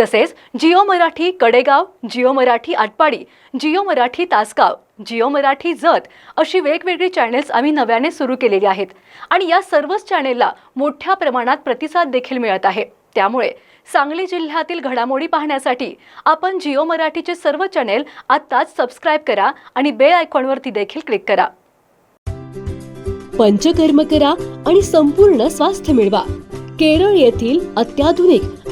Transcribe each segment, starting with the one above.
तसेच जिओ मराठी कडेगाव जिओ मराठी आटपाडी जिओ मराठी तासगाव जिओ मराठी जत अशी वेगवेगळी चॅनेल्स आम्ही नव्याने सुरू केलेली आहेत. आणि या सर्वच चॅनेलला मोठ्या प्रमाणात प्रतिसाद देखील मिळत आहे. त्यामुळे सांगली जिल्ह्यातील घडामोडी पाहण्यासाठी आपण जिओ मराठीचे सर्व चॅनेल आत्ताच सबस्क्राईब करा आणि बेल आयकॉनवरती देखील क्लिक करा. पंचकर्म करा आणि संपूर्ण स्वास्थ्य मिळवा. केरळ येथील अत्याधुनिक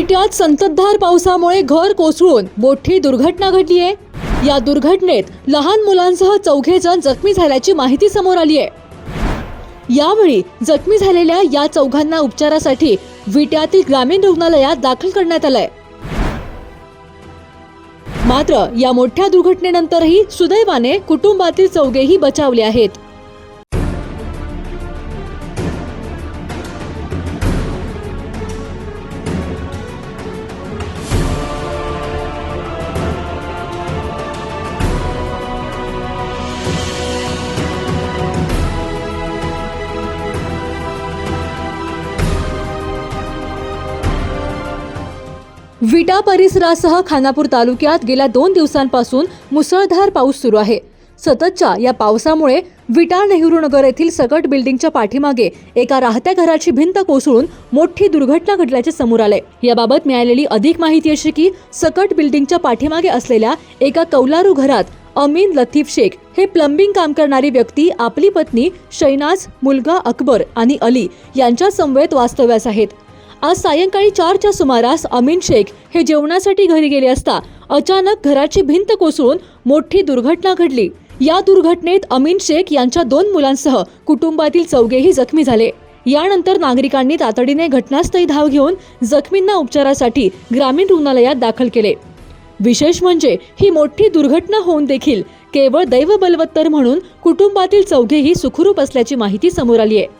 विट्यात संततधार पावसामुळे घर कोसळून मोठी दुर्घटना घडली आहे. या दुर्घटनेत लहान मुलांसह चौघे जण जखमी झाल्याची माहिती समोर आली आहे. यावेळी जखमी झालेल्या या चौघांना उपचारासाठी विट्यातील ग्रामीण रुग्णालयात दाखल करण्यात आलंय. मात्र या मोठ्या दुर्घटनेनंतरही सुदैवाने कुटुंबातील चौघेही बचावले आहेत. विटा परिसरासह खानापूर तालुक्यात गेल्या दोन दिवसांपासून मुसळधार पाऊस सुरू आहे. सततच्या या पावसामुळे विटा नेहरू नगर येथील सकट बिल्डिंगच्या पाठीमागे एका राहत्या घराची भिंत कोसळून मोठी दुर्घटना घडल्याचे समोर आले. याबाबत मिळालेली अधिक माहिती अशी की सकट बिल्डिंगच्या पाठीमागे असलेल्या एका कौलारू घरात अमीन लतीफ शेख हे प्लंबिंग काम करणारी व्यक्ती आपली पत्नी शैनाज मुलगा अकबर आणि अली यांच्या समवेत वास्तव्यास आहेत. आज सायंकाळी चारच्या सुमारास अमीन शेख हे जेवणासाठी घरी गेले असता अचानक घराची भिंत कोसळून मोठी दुर्घटना घडली. या दुर्घटनेत अमीन शेख यांच्या दोन मुलांसह कुटुंबातील चौघेही जखमी झाले. यानंतर नागरिकांनी तातडीने घटनास्थळी धाव घेऊन जखमींना उपचारासाठी ग्रामीण रुग्णालयात दाखल केले. विशेष म्हणजे ही मोठी दुर्घटना होऊन देखील केवळ दैव बलवत्तर म्हणून कुटुंबातील चौघेही सुखरूप असल्याची माहिती समोर आली आहे.